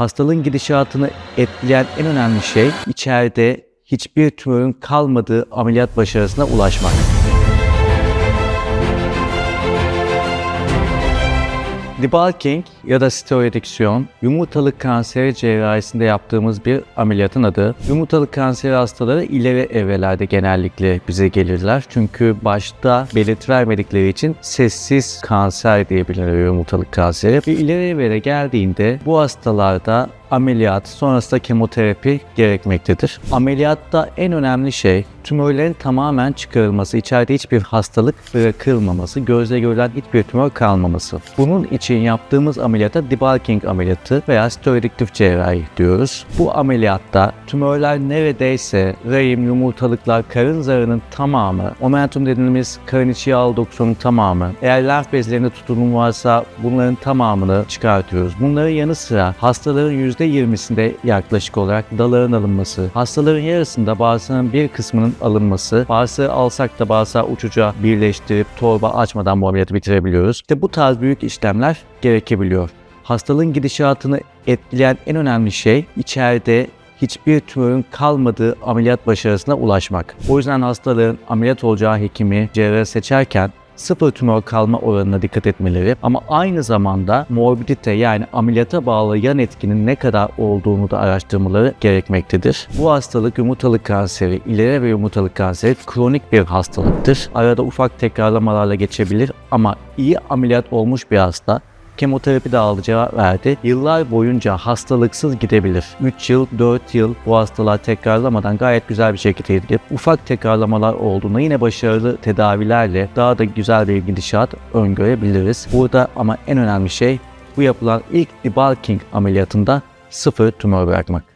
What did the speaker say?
Hastalığın gidişatını etkileyen en önemli şey içeride hiçbir tümörün kalmadığı ameliyat başarısına ulaşmak. Debulking ya da steroidiksiyon, yumurtalık kanseri cerrahisinde yaptığımız bir ameliyatın adı. Yumurtalık kanseri hastaları ileri evrelerde genellikle bize gelirler. Çünkü başta belirti vermedikleri için sessiz kanser diyebilirler yumurtalık kanseri. Ve ileri evreye geldiğinde bu hastalarda ameliyat sonrasında kemoterapi gerekmektedir. Ameliyatta en önemli şey tümörlerin tamamen çıkarılması, içeride hiçbir hastalık bırakılmaması, gözle görülen hiçbir tümör kalmaması. Bunun için yaptığımız ameliyata debulking ameliyatı veya steroidiktif cerrahi diyoruz. Bu ameliyatta tümörler neredeyse rahim, yumurtalıklar, karın zarının tamamı, omentum dediğimiz karın içi yağlı dokusunun tamamı, eğer lenf bezlerinde tutulum varsa bunların tamamını çıkartıyoruz. Bunların yanı sıra hastaların %20'sinde yaklaşık olarak dalağın alınması, hastaların yarısında bağırsağın bir kısmının alınması, bağırsağı alsak da bağırsağı uçuca birleştirip torba açmadan bu ameliyatı bitirebiliyoruz. İşte bu tarz büyük işlemler gerekebiliyor. Hastalığın gidişatını etkileyen en önemli şey içeride hiçbir tümörün kalmadığı ameliyat başarısına ulaşmak. O yüzden hastaların ameliyat olacağı hekimi, cerrahı seçerken sıfır tümör kalma oranına dikkat etmeleri ama aynı zamanda morbidite yani ameliyata bağlı yan etkinin ne kadar olduğunu da araştırmaları gerekmektedir. Bu hastalık yumurtalık kanseri, ileri ve yumurtalık kanseri kronik bir hastalıktır. Arada ufak tekrarlamalarla geçebilir ama iyi ameliyat olmuş bir hasta kemoterapi de aldı cevap verdi. Yıllar boyunca hastalıksız gidebilir. 3 yıl, 4 yıl bu hastalar tekrarlamadan gayet güzel bir şekilde gidip ufak tekrarlamalar olduğunda yine başarılı tedavilerle daha da güzel bir gidişat öngörebiliriz. Burada ama en önemli şey bu yapılan ilk debulking ameliyatında sıfır tümör bırakmak.